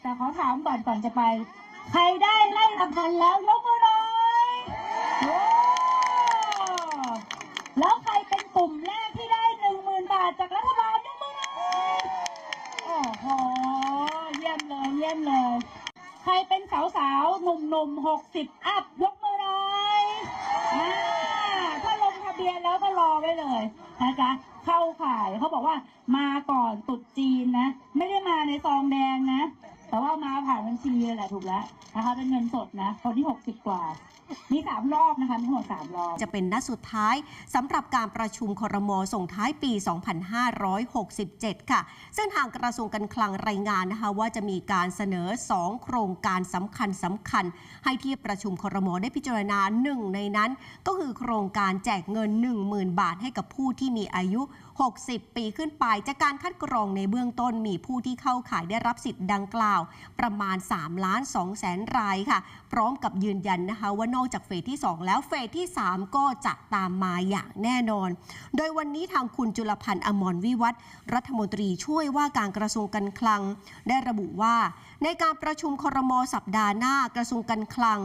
แต่ขอถามก่อนก่อนจะไป ใครได้ไล่รำพันแล้วยกมือหน่อยโอ้แล้วใครเป็นกลุ่มแรกที่ได้หนึ่งหมื่นบาทจากรัฐบาลยกมือหน่อยโอ้โหเยี่ยมเลยเยี่ยมเลย ใครเป็นสาวสาวหนุ่มหนุ่มหกสิบอัพยกมือหน่อยถ้าลงทะเบียนแล้วก็รอไว้เลยนะจ๊ะเข้าข่ายเขาบอกว่ามาก่อนตุดจีนนะ ไม่ได้มาในซองแดงนะ แต่ว่ามาผ่านบัญชีเลยแหละถูกแล้วนะคะเป็นเงินสดนะคนที่หกสิบกว่า มีสามรอบนะคะมีทั้งหมดสามรอบ จะเป็นนัดสุดท้ายสำหรับการประชุมครมส่งท้ายปี 2567 ค่ะ ซึ่งทางกระทรวงการคลังรายงานนะคะว่าจะมีการเสนอ 2 โครงการสำคัญสำคัญ ให้ที่ประชุมครมได้พิจารณาหนึ่งในนั้น ก็คือโครงการแจกเงิน 10,000 บาทให้กับผู้ที่มีอายุ 60 ปีขึ้นไป จากการคัดกรองในเบื้องต้นมีผู้ที่เข้าข่ายได้รับสิทธิ์ดังกล่าวประมาณ3ล้าน2แสนรายค่ะ พร้อมกับยืนยันนะคะว่านอกจากเฟสที่ 2 แล้วเฟสที่ 3 ก็จะตามมาอย่างแน่นอน โดยวันนี้ทางคุณจุลพันธ์อมรวิวัฒรัฐมนตรีช่วยว่าการกระทรวงการคลัง ได้ระบุว่า ในการประชุมครมสัปดาห์หน้ากระทรวงการคลัง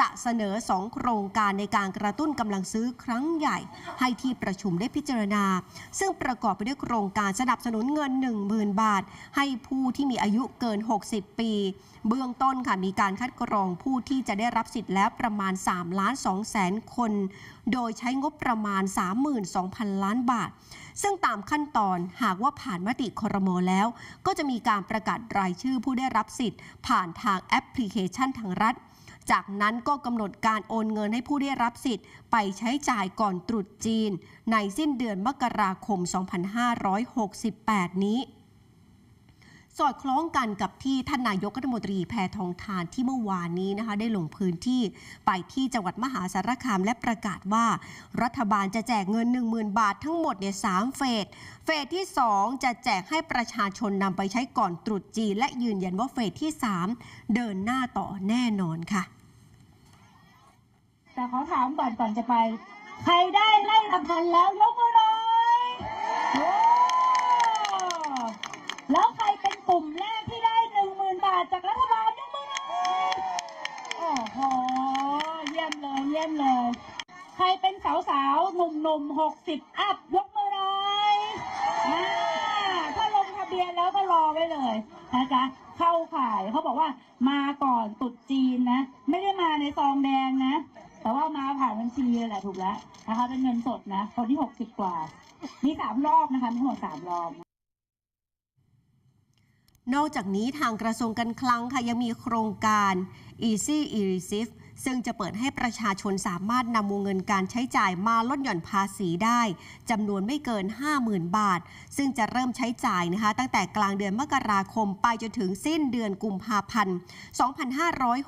จะเสนอ 2 โครงการในการกระตุ้นกำลังซื้อครั้งใหญ่ ให้ที่ประชุมได้พิจารณา ซึ่งประกอบไปด้วยโครงการสนับสนุนเงิน 10,000 บาท ให้ผู้ที่มีอายุเกิน 60 ปี เบื้องต้นค่ะมีการคัดกรองผู้ที่จะได้รับสิทธิ์แล้วประมาณ3ล้าน2แสนคน โดยใช้งบประมาณ 32,000 ล้านบาท ซึ่งตามขั้นตอนหากว่าผ่านมติครมแล้ว ก็จะมีการประกาศรายชื่อผู้ได้รับสิทธิ์ ผ่านทางแอปพลิเคชันทางรัฐ จากนั้นก็กำหนดการโอนเงินให้ผู้ได้รับสิทธิ์ ไปใช้จ่ายก่อนตรุษจีน ในสิ้นเดือนมกราคม 2568 นี้สอดคล้องกันกับที่ท่านนายกรัฐมนตรีแพทองทานที่เมื่อวานนี้นะคะได้ลงพื้นที่ไปที่จังหวัดมหาสารคามและประกาศว่า รัฐบาลจะแจกเงิน 10,000 บาททั้งหมดเนี่ยสามเฟส เฟสที่ 2 จะแจกให้ประชาชนนำไปใช้ก่อนตรุษจีน และยืนยันว่าเฟสที่ 3 เดินหน้าต่อแน่นอนค่ะ แต่ขอถามก่อนก่อนจะไป ใครได้ไล่รำพันแล้วยกมือหน่อยโอ้แล้วใครเป็นกลุ่มแรกที่ได้หนึ่งหมื่นบาทจากรัฐบาลยกมือหน่อยโอ้โหเยี่ยมเลยเยี่ยมเลย ใครเป็นสาวสาวหนุ่มหนุ่มหกสิบอัพยกมือหน่อยถ้าลงทะเบียนแล้วก็รอไว้เลยนะจ๊ะเข้าข่ายเขาบอกว่ามาก่อนตรุษจีนนะ ไม่ได้มาในซองแดงนะ แต่ว่ามาผ่านบัญชีเลยแหละถูกแล้วนะคะเป็นเงินสดนะคนที่หกสิบกว่า มีสามรอบนะคะมีทั้งหมดสามรอบนอกจากนี้ทางกระทรวงการคลังค่ะยังมีโครงการ Easy e r e c e i v e ซึ่งจะเปิดให้ประชาชนสามารถนำวงเงินการใช้จ่ายมาลดหย่อนภาษีได้จำนวนไม่เกิน 50,000 บาท ซึ่งจะเริ่มใช้จ่ายนะคะ ตั้งแต่กลางเดือนมกราคมไปจนถึงสิ้นเดือนกุมภาพันธ์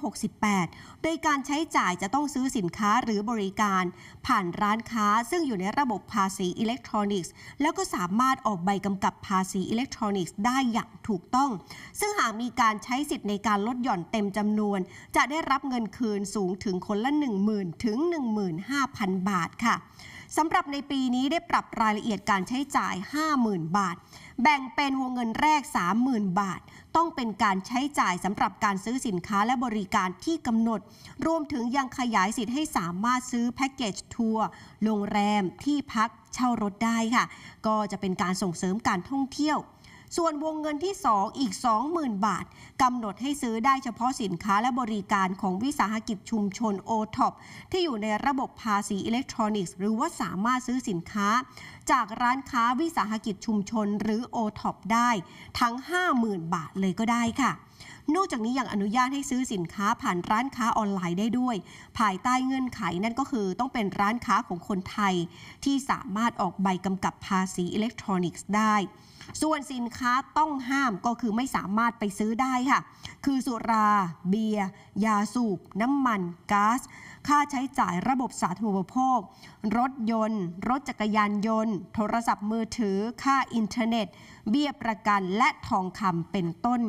2568 โดยการใช้จ่ายจะต้องซื้อสินค้าหรือบริการ ผ่านร้านค้าซึ่งอยู่ในระบบภาษีอิเล็กทรอนิกส์ แล้วก็สามารถออกใบกำกับภาษีอิเล็กทรอนิกส์ได้อย่างถูกต้อง ซึ่งหากมีการใช้สิทธิ์ในการลดหย่อนเต็มจำนวน จะได้รับเงินคืนสูงถึงคนละ 10,000 ถึง 15,000 บาทค่ะสำหรับในปีนี้ได้ปรับรายละเอียดการใช้จ่าย 50,000 บาท แบ่งเป็นวงเงินแรก 30,000 บาท ต้องเป็นการใช้จ่ายสำหรับการซื้อสินค้าและบริการที่กำหนด รวมถึงยังขยายสิทธิ์ให้สามารถซื้อแพ็กเกจทัวร์โรงแรมที่พักเช่ารถได้ค่ะ ก็จะเป็นการส่งเสริมการท่องเที่ยว ส่วนวงเงินที่ 2 อีก 20,000 บาทกำหนดให้ซื้อได้เฉพาะสินค้าและบริการของวิสาหกิจชุมชน o t o p ที่อยู่ในระบบภาษีอิเล็กทรอนิกส์ หรือว่าสามารถซื้อสินค้า จากร้านค้าวิสาหกิจชุมชนหรือ o t o p ได้ ทั้ง 50,000 บาทเลยก็ได้ค่ะนอกจากนี้ยังอนุญาตให้ซื้อสินค้าผ่านร้านค้าออนไลน์ได้ด้วย ภายใต้เงื่อนไขนั่นก็คือต้องเป็นร้านค้าของคนไทย ที่สามารถออกใบกำกับภาษีอิเล็กทรอนิกส์ได้ ส่วนสินค้าต้องห้ามก็คือไม่สามารถไปซื้อได้ค่ะ คือสุรา เบียร์ ยาสูบ น้ำมันก๊าซ ค่าใช้จ่ายระบบสาธารณูปโภค รถยนต์ รถจักรยานยนต์ โทรศัพท์มือถือ ค่าอินเทอร์เน็ตเบี้ยประกันและทองคำเป็นต้น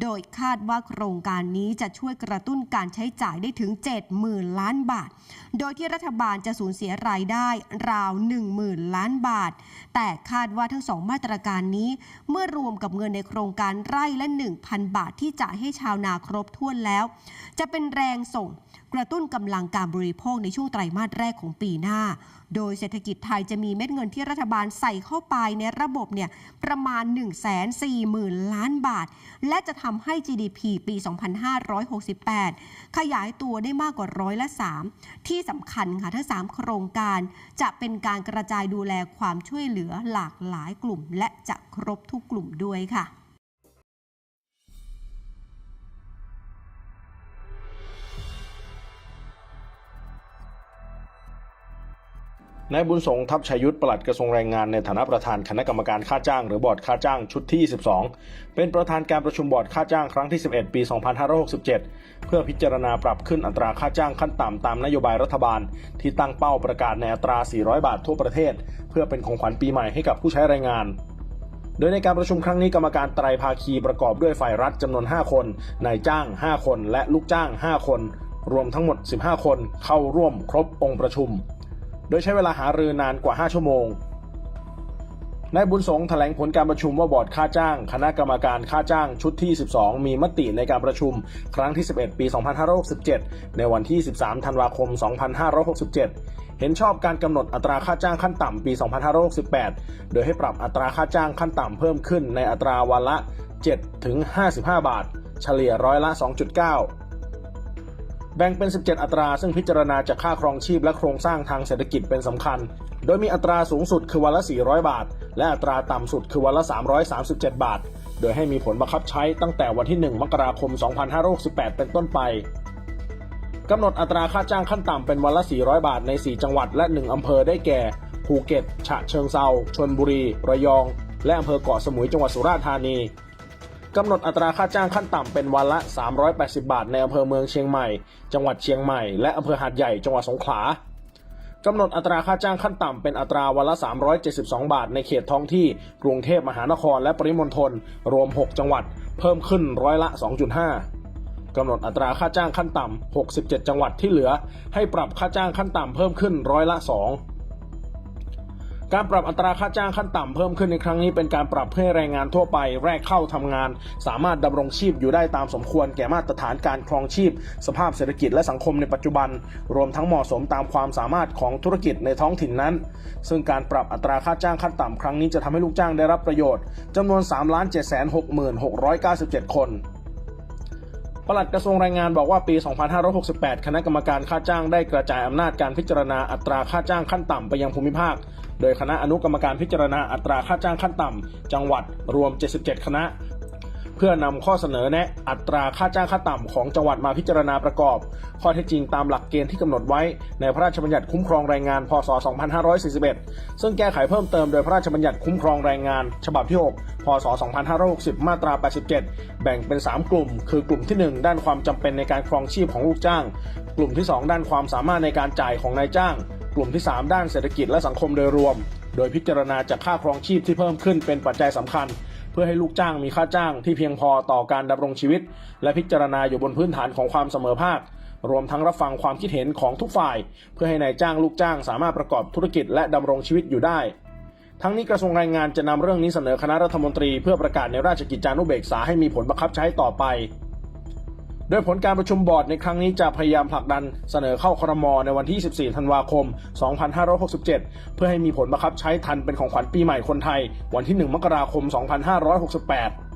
โดยคาดว่าโครงการนี้จะช่วยกระตุ้นการใช้จ่ายได้ถึง 70,000 ล้านบาท โดยที่รัฐบาลจะสูญเสียรายได้ราว 10,000 ล้านบาท แต่คาดว่าทั้งสองมาตรการนี้ เมื่อรวมกับเงินในโครงการไร่ละ 1,000 บาทที่จ่ายให้ชาวนาครบถ้วนแล้ว จะเป็นแรงส่งกระตุ้นกำลังการบริโภคในช่วงไตรมาสแรกของปีหน้า โดยเศรษฐกิจไทยจะมีเม็ดเงินที่รัฐบาลใส่เข้าไปในระบบเนี่ยประมาณ 1 4 0 0 0 0 ล้านบาท และจะทำให้ GDP ปี 2568 ขยายตัวได้มากกว่าร้อยละ 3 ที่สำคัญค่ะทั้ง 3 โครงการจะเป็นการกระจายดูแลความช่วยเหลือหลากหลายกลุ่ม และจะครบทุกกลุ่มด้วยค่ะ นายบุญสงทัพชัยยุทธปลัดกระทรวงแรงงานในฐานะประธานคณะกรรมการค่าจ้างหรือบอร์ดค่าจ้างชุดที่ 22 เป็นประธานการประชุมบอร์ดค่าจ้างครั้งที่ 11 ปี 2567 เพื่อพิจารณาปรับขึ้นอัตราค่าจ้างขั้นต่ำตามนโยบายรัฐบาล ที่ตั้งเป้าประกาศในอัตรา 400 บาททั่วประเทศ เพื่อเป็นของขวัญปีใหม่ให้กับผู้ใช้แรงงานโดยในการประชุมครั้งนี้กรรมการไตรภาคีประกอบด้วยฝ่ายรัฐจำนวน 5 คน นายจ้าง 5 คน และลูกจ้าง 5 คน รวมทั้งหมด 15 คนเข้าร่วมครบองค์ประชุม โดยใช้เวลาหารือนานกว่า 5 ชั่วโมงนายบุญสง์แถลงผลการประชุมว่าบอร์ดค่าจ้าง คณะกรรมการค่าจ้างชุดที่ 12 มีมติในการประชุม ครั้งที่ 11 ปี 2567 ในวันที่ 13 ธันวาคม 2567 เห็นชอบการกำหนดอัตราค่าจ้างขั้นต่ำปี 2568 โดยให้ปรับอัตราค่าจ้างขั้นต่ำเพิ่มขึ้นในอัตราวันละ7ถึง55 บาท เฉลี่ยร้อยละ 2.9 แบ่งเป็น 17 อัตรา ซึ่งพิจารณาจากค่าครองชีพและโครงสร้างทางเศรษฐกิจเป็นสำคัญ โดยมีอัตราสูงสุดคือวันละ 400 บาท และอัตราต่ำสุดคือวันละ 337 บาท โดยให้มีผลบังคับใช้ตั้งแต่วันที่ 1 มกราคม 2568 เป็นต้นไปกำหนดอัตราค่าจ้างขั้นต่ำเป็นวันละ 400 บาทใน 4 จังหวัดและ 1 อำเภอได้แก่ ภูเก็ต ฉะเชิงเซาชลบุรี ระยอง และอำเภอเกาะสมุยจังหวัดสุราษฎร์ธานี กำหนดอัตราค่าจ้างขั้นต่ำเป็นวันละ 380 บาทในอำเภอเมืองเชียงใหม่ จังหวัดเชียงใหม่ และอำเภอหาดใหญ่ จังหวัดสงขลากำหนดอัตราค่าจ้างขั้นต่ำเป็นอัตราวันละ 372 บาท ในเขตท้องที่กรุงเทพมหานครและปริมณฑลรวม 6 จังหวัด เพิ่มขึ้นร้อยละ 2.5 กำหนดอัตราค่าจ้างขั้นต่ำ67 จังหวัดที่เหลือ ให้ปรับค่าจ้างขั้นต่ำเพิ่มขึ้นร้อยละ 2 การปรับอัตราค่าจ้างขั้นต่ำเพิ่มขึ้นในครั้งนี้เป็นการปรับเพื่อให้แรงงานทั่วไปแรกเข้าทำงาน สามารถดำรงชีพอยู่ได้ตามสมควรแก่มาตรฐานการครองชีพ สภาพเศรษฐกิจและสังคมในปัจจุบัน รวมทั้งเหมาะสมตามความสามารถของธุรกิจในท้องถิ่นนั้น ซึ่งการปรับอัตราค่าจ้างขั้นต่ำครั้งนี้จะทำให้ลูกจ้างได้รับประโยชน์จำนวน 3 7 6 6 9 7 คน ปลัดกระทรวงแรงงานบอกว่าปี 2568 คณะกรรมการค่าจ้างได้กระจายอำนาจการพิจารณาอัตราค่าจ้างขั้นต่ำไปยังภูมิภาค โดยคณะอนุกรรมการพิจารณาอัตราค่าจ้างขั้นต่ำ จังหวัดรวม 77 คณะ พื่อนำข้อเสนอแนะอัตราค่าจ้างขั้นต่ำของจังหวัดมาพิจารณาประกอบ ข้อเท็จจริงตามหลักเกณฑ์ที่กำหนดไว้ในพระราชบัญญัติคุ้มครองแรงงาน พศ 2541 ซึ่งแก้ไขเพิ่มเติมโดยพระราชบัญญัติคุ้มครองแรงงาน ฉบับที่ 6 พศ 2560 มาตรา 87 แบ่งเป็น 3 กลุ่ม คือกลุ่มที่ 1 ด้านความจำเป็นในการครองชีพของลูกจ้าง กลุ่มที่ 2 ด้านความสามารถในการจ่ายของนายจ้าง กลุ่มที่ 3 ด้านเศรษฐกิจและสังคมโดยรวม โดยพิจารณาจากค่าครองชีพที่เพิ่มขึ้นเป็นปัจจัยสำคัญ เพื่อให้ลูกจ้างมีค่าจ้างที่เพียงพอต่อการดำรงชีวิต และพิจารณาอยู่บนพื้นฐานของความเสมอภาค รวมทั้งรับฟังความคิดเห็นของทุกฝ่าย เพื่อให้นายจ้างลูกจ้างสามารถประกอบธุรกิจและดำรงชีวิตอยู่ได้ ทั้งนี้กระทรวงแรงงานจะนำเรื่องนี้เสนอคณะรัฐมนตรี เพื่อประกาศในราชกิจจานุเบกษาให้มีผลบังคับใช้ต่อไป โดยผลการประชุมบอร์ดในครั้งนี้จะพยายามผลักดันเสนอเข้าครมในวันที่ 14 ธันวาคม 2567 เพื่อให้มีผลบังคับใช้ทันเป็นของขวัญปีใหม่คนไทย วันที่ 1 มกราคม 2568